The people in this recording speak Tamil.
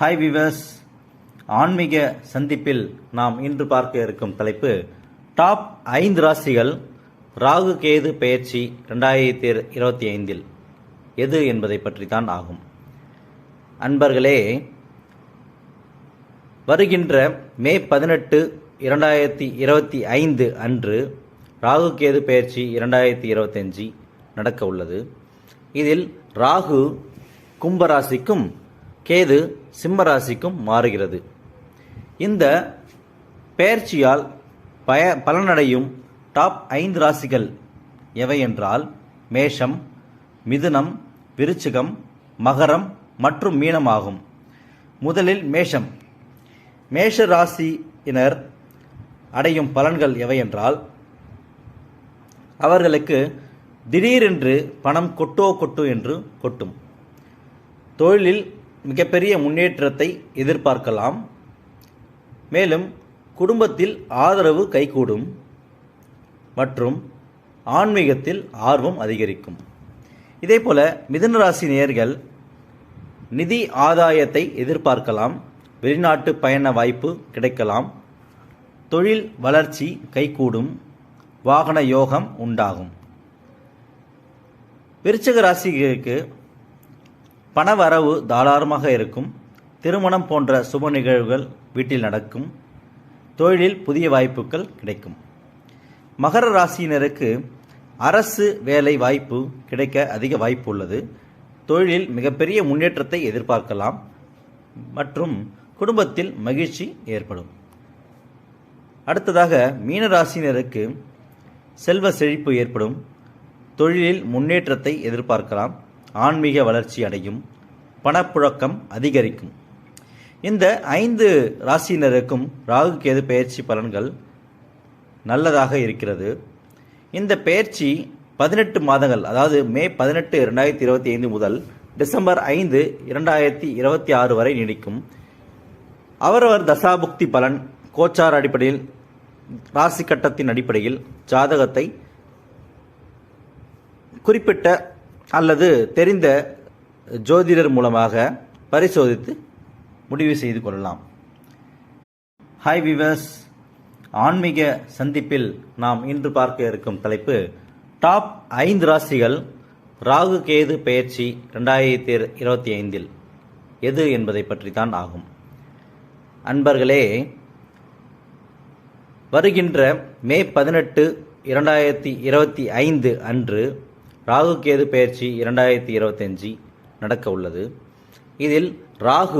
ஹாய் விவர்ஸ் ஆன்மீக சந்திப்பில் நாம் இன்று பார்க்க இருக்கும் தலைப்பு டாப் ஐந்து ராசிகள் ராகு கேது பெயர்ச்சி ரெண்டாயிரத்தி இருபத்தி ஐந்தில் எது என்பதை பற்றி தான் ஆகும். அன்பர்களே வருகின்ற மே பதினெட்டு இரண்டாயிரத்தி இருபத்தி ஐந்து அன்று ராகு கேது பெயர்ச்சி இரண்டாயிரத்தி இருபத்தஞ்சி நடக்க உள்ளது. இதில் ராகு கும்பராசிக்கும் கேது சிம்மராசிக்கும் மாறுகிறது. இந்த பெயர்ச்சியால் பய பலனடையும் டாப் ஐந்து ராசிகள் எவை என்றால் மேஷம் மிதுனம் விருச்சிகம் மகரம் மற்றும் மீனம் ஆகும். முதலில் மேஷம். மேஷ ராசியினர் அடையும் பலன்கள் எவை என்றால் அவர்களுக்கு திடீரென்று பணம் கொட்டோ கொட்டு என்று கொட்டும். தொழிலில் மிகப்பெரிய முன்னேற்றத்தை எதிர்பார்க்கலாம். மேலும் குடும்பத்தில் ஆதரவு கைகூடும் மற்றும் ஆன்மீகத்தில் ஆர்வம் அதிகரிக்கும். இதேபோல மிதுன ராசி நேர்கள் நிதி ஆதாயத்தை எதிர்பார்க்கலாம் வெளிநாட்டு பயண வாய்ப்பு கிடைக்கலாம் தொழில் வளர்ச்சி கைகூடும் வாகன யோகம் உண்டாகும். விருச்சக பண பணவரவு தாராளமாக இருக்கும். திருமணம் போன்ற சுப நிகழ்வுகள் வீட்டில் நடக்கும். தொழிலில் புதிய வாய்ப்புகள் கிடைக்கும். மகர ராசியினருக்கு அரசு வேலை வாய்ப்பு கிடைக்க அதிக வாய்ப்பு உள்ளது. தொழிலில் மிகப்பெரிய முன்னேற்றத்தை எதிர்பார்க்கலாம். மற்றும் குடும்பத்தில் மகிழ்ச்சி ஏற்படும். அடுத்ததாக மீன ராசியினருக்கு செல்வ செழிப்பு ஏற்படும். தொழிலில் முன்னேற்றத்தை எதிர்பார்க்கலாம். ஆன்மீக வளர்ச்சி அடையும் பணப்புழக்கம் அதிகரிக்கும். இந்த ஐந்து ராசியினருக்கும் ராகு கேது பயிற்சி பலன்கள் நல்லதாக இருக்கிறது. இந்த பெயர்ச்சி பதினெட்டு மாதங்கள் அதாவது மே பதினெட்டு இரண்டாயிரத்தி இருபத்தி ஐந்து முதல் டிசம்பர் ஐந்து இரண்டாயிரத்தி இருபத்தி ஆறு வரை நீடிக்கும். அவரவர் தசாபுக்தி பலன் கோச்சார் அடிப்படையில் ராசி கட்டத்தின் அடிப்படையில் ஜாதகத்தை குறிப்பிட்ட அல்லது தெரிந்த ஜோதிடர் மூலமாக பரிசோதித்து முடிவு செய்து கொள்ளலாம். ஹாய் விவர்ஸ் ஆன்மீக சந்திப்பில் நாம் இன்று பார்க்க இருக்கும் தலைப்பு டாப் ஐந்து ராசிகள் ராகு கேது பெயர்ச்சி ரெண்டாயிரத்தி இருபத்தி ஐந்தில் எது என்பதை பற்றி தான் ஆகும். அன்பர்களே வருகின்ற மே பதினெட்டு இரண்டாயிரத்தி இருபத்தி ஐந்து அன்று ராகு கேது பெயர்ச்சி இரண்டாயிரத்தி இருபத்தஞ்சி நடக்க உள்ளது. இதில் ராகு